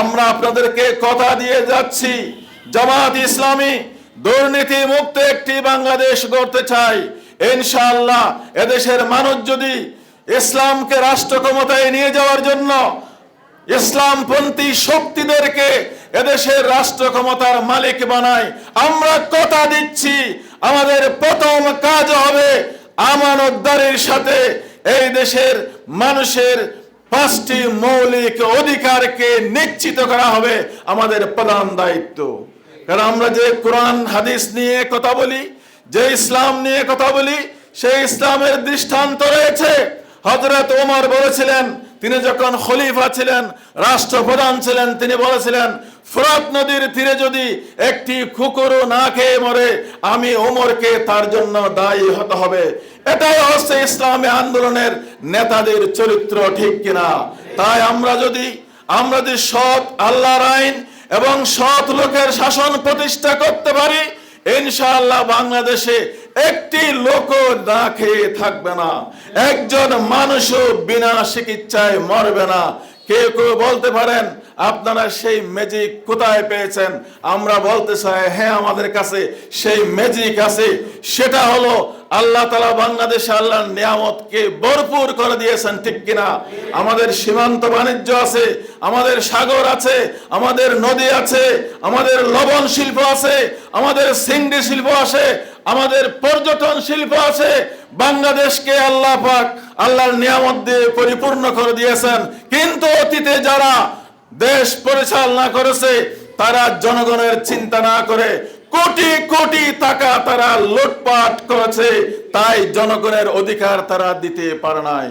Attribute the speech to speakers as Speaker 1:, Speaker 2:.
Speaker 1: আমরা আপনাদেরকে কথা দিয়ে যাচ্ছি। জামাত ইসলামী দুর্নীতি মুক্ত একটি বাংলাদেশ গড়তে চাই ইনশাআল্লাহ এদেশের মানুষ যদি ইসলামকে রাষ্ট্র ক্ষমতায় নিয়ে যাওয়ার জন্য ইসলামপন্থী শক্তিদেরকে এদেশের রাষ্ট্র ক্ষমতার মালিক বানায়, আমরা কথা দিচ্ছি। আমাদের প্রথম কাজ হবে আমানতদারির সাথে এই দেশের মানুষের পাঁচটি মৌলিক অধিকারকে নিশ্চিত করা হবে আমাদের প্রধান দায়িত্ব। কারণ আমরা যে কোরআন, হাদিস নিয়ে কথা বলি, যে ইসলাম নিয়ে কথা বলি, সেই ইসলামের দৃষ্টান্ত রয়েছে। হজরত ওমর বলেছিলেন তিনি যখন খলিফা ছিলেন, রাষ্ট্রপ্রধান ছিলেন, তিনি বলেছিলেন, ফোরাত নদীর তীরে যদি একটি কুকুরও না খেয়ে মরে, আমি ওমরকে তার জন্য দায়ী হতে হবে। এটাই হচ্ছে ইসলামী আন্দোলনের নেতাদের চরিত্র, ঠিক কিনা? তাই আমরা যদি আমরা যদি সৎ আল্লাহর আইন এবং সৎ লোকের শাসন প্রতিষ্ঠা করতে পারি ইনশাআল্লাহ বাংলাদেশে একটি লোক না খেয়ে থাকবে না। একজন মানুষও বিনা চিকিৎসায় মরবে না। কেউ কেউ বলতে পারেন, আপনারা সেই ম্যাজিক কোথায় পেয়েছেন? আমরা বলতে চাই হ্যাঁ আমাদের কাছে সেই ম্যাজিক আছে। সেটা হলো আল্লাহ তালা বাংলাদেশে আল্লাহর নিয়ামতকে ভরপুর করে দিয়েছেন, ঠিক কিনা? আমাদের সীমান্ত বাণিজ্য আছে, আমাদের সাগর আছে, আমাদের নদী আছে, আমাদের লবণ শিল্প আছে, আমাদের সিন্ডি শিল্প আছে, আমাদের পর্যটন শিল্প আছে। বাংলাদেশকে আল্লাহ পাক আল্লাহর নিয়ামত দিয়ে পরিপূর্ণ করে দিয়েছেন। কিন্তু অতীতে যারা দেশ পরিচালনা করেছে, তারা জনগণের চিন্তা না করে কোটি কোটি টাকা তারা লুটপাট করেছে তাই জনগণের অধিকার তারা দিতে পারে নাই।